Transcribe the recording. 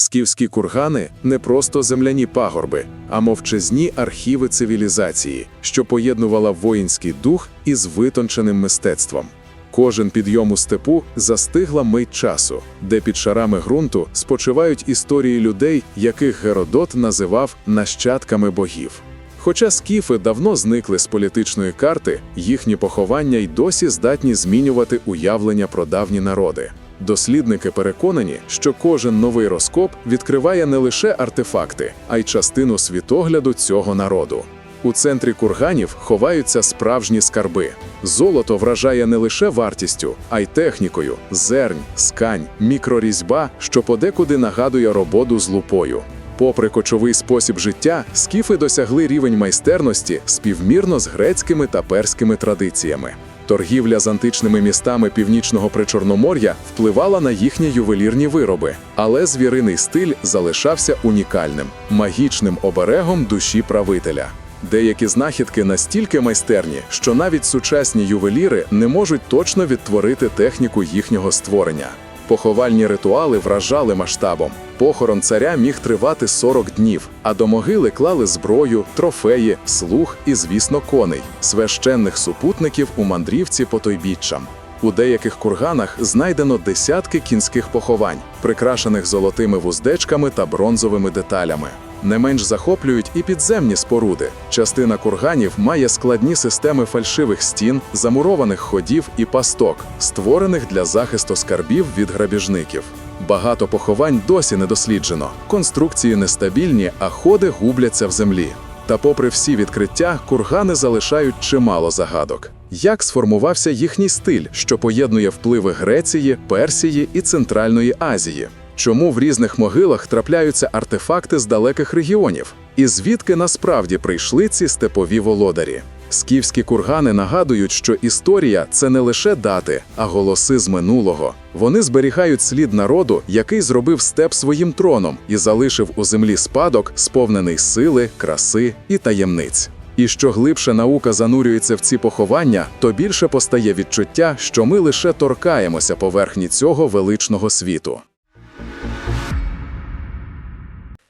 Скіфські кургани не просто земляні пагорби, а мовчазні архіви цивілізації, що поєднувала воїнський дух із витонченим мистецтвом. Кожен підйом у степу застигла мить часу, де під шарами ґрунту спочивають історії людей, яких Геродот називав нащадками богів. Хоча скіфи давно зникли з політичної карти, їхні поховання й досі здатні змінювати уявлення про давні народи. Дослідники переконані, що кожен новий розкоп відкриває не лише артефакти, а й частину світогляду цього народу. У центрі курганів ховаються справжні скарби. Золото вражає не лише вартістю, а й технікою: зернь, скань, мікрорізьба, що подекуди нагадує роботу з лупою. Попри кочовий спосіб життя, скіфи досягли рівень майстерності співмірно з грецькими та перськими традиціями. Торгівля з античними містами північного причорномор'я впливала на їхні ювелірні вироби, але звіриний стиль залишався унікальним, магічним оберегом душі правителя. Деякі знахідки настільки майстерні, що навіть сучасні ювеліри не можуть точно відтворити техніку їхнього створення. Поховальні ритуали вражали масштабом. Похорон царя міг тривати 40 днів, а до могили клали зброю, трофеї, слуг і, звісно, коней, священних супутників у мандрівці по тойбіччям. У деяких курганах знайдено десятки кінських поховань, прикрашених золотими вуздечками та бронзовими деталями. Не менш захоплюють і підземні споруди. Частина курганів має складні системи фальшивих стін, замурованих ходів і пасток, створених для захисту скарбів від грабіжників. Багато поховань досі не досліджено. Конструкції нестабільні, а ходи губляться в землі. Та, попри всі відкриття, кургани залишають чимало загадок. Як сформувався їхній стиль, що поєднує впливи Греції, Персії і Центральної Азії? Чому в різних могилах трапляються артефакти з далеких регіонів? І звідки насправді прийшли ці степові володарі? Скіфські кургани нагадують, що історія це не лише дати, а голоси з минулого. Вони зберігають слід народу, який зробив степ своїм троном і залишив у землі спадок, сповнений сили, краси і таємниць. І що глибше наука занурюється в ці поховання, то більше постає відчуття, що ми лише торкаємося поверхні цього величного світу.